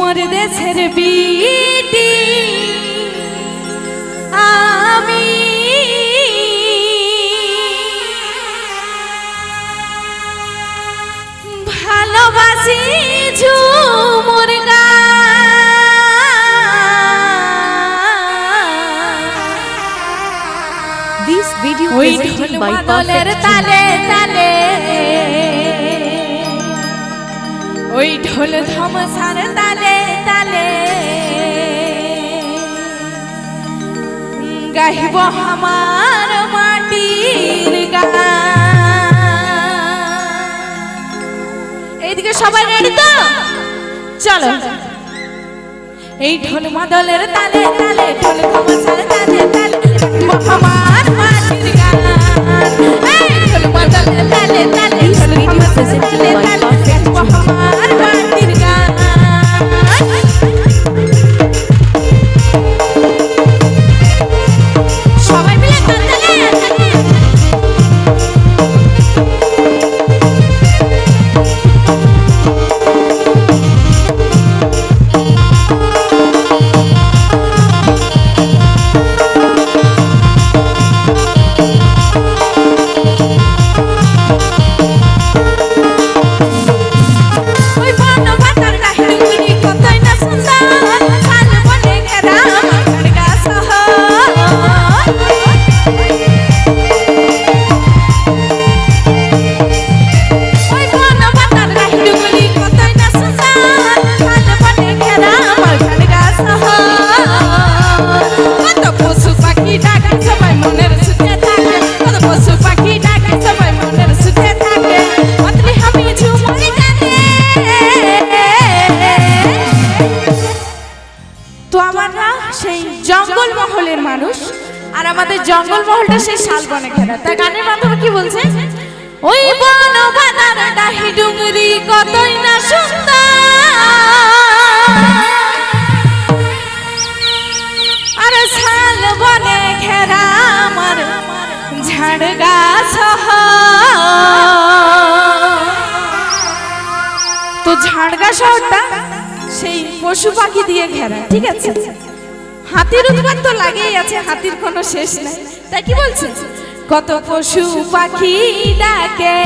ঝুমর দেশের বিটি। আমি ভালোবাসি ঝুমুর। This video by Perfect তালে তালে। ওই ঢোল ধমসার তালে। গাহিব আমার মাটির এইদিকে সবাই রেডি তো? চলো। এই ঢোল মাদলের তালে সেই জঙ্গল মহলের মানুষ, আর আমাদের জঙ্গল মহলটা সেই শালবনে ঘেরা। তা গানের মাধ্যমে কি বলছে? ওই বন বাদার ডাহি কতই না সুন্দর। আর শাল বনে ঘেরা আমার ঝাড় গাছ তো ঝাড়গা শহরটা সেই পশু পাখি দিয়ে ঘেরা, ঠিক আছে? হাতির উৎপাত তো লাগেই আছে, হাতির কোনো শেষ নাই। তাই কি বলছে? কত পশু পাখি ডাকে।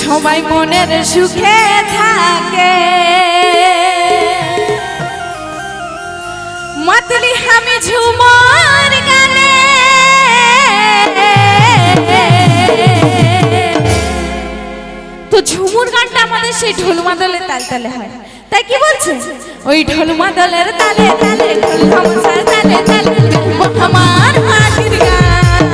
সবাই মনের সুখে থাকে। মাতলি হামি ঝুমর ঝুমুর গানটা আমাদের সেই ঢোল মাদলের তাল তালে হয়। তাই কি বলছে? ওই ঢোল মাদলের তালে তালে ঢোল তালে তালে আমার মাটির গান।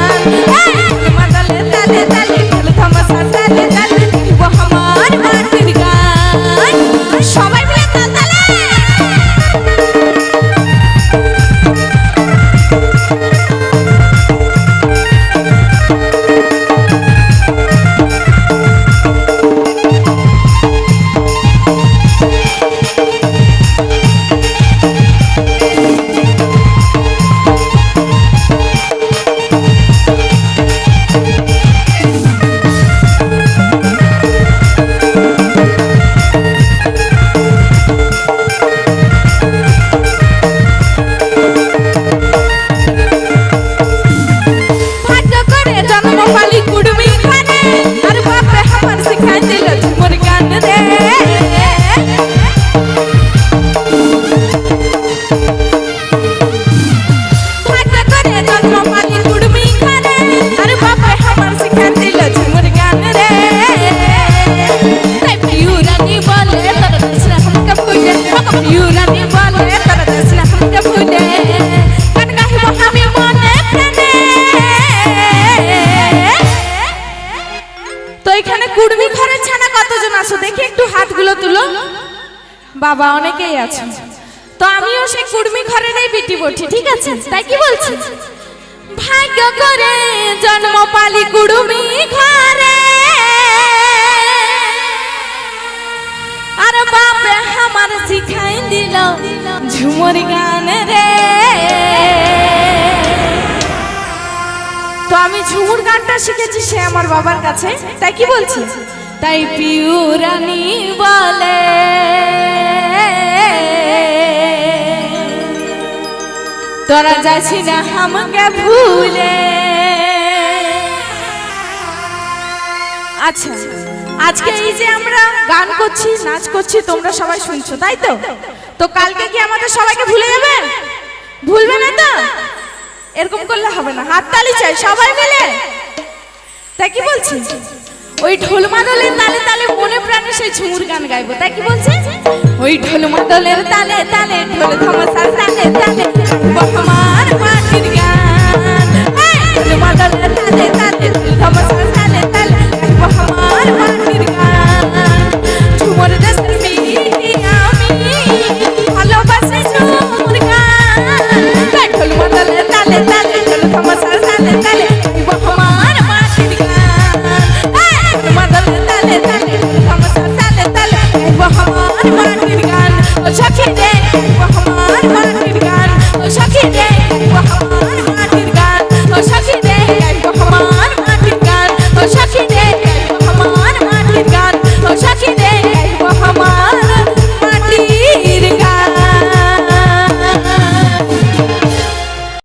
দেখি একটু হাতগুলো তুলো। বাবা, অনেকেই আছে তো আমিও সেই কুড়মি ঘরেরই বিটি বটি, ঠিক আছে? তাই কি বলছি? ভাগ্য করে জন্ম পালি কুড়মি ঘরে। আর বাপে আমার শিখাই দিল ঝুমুর গান রে। তো আমি ঝুমুর গানটা শিখেছি সে আমার বাবার কাছে। তাই কি বলছে? তাই পিউরানি বলে। তোরা যাচ্ছি না আমাকে ভুলে। আচ্ছা আজকে এই যে আমরা গান করছি, নাচ করছি, তোমরা সবাই শুনছো, তাই তো? তো কালকে কি আমাদের সবাইকে ভুলে যাবে? ভুলবে না তো? এরকম করলে হবে না। হাততালি চাই, সবাই মিলে। তাই কি বলছি ওই ঢোল মাদলের তালে তালে মনে প্রাণে সেই ঝুমুর গান গাইবো, তাই কি বলছে? ওই ঢোল মাদলের তালে তালে ঢোল ধমসার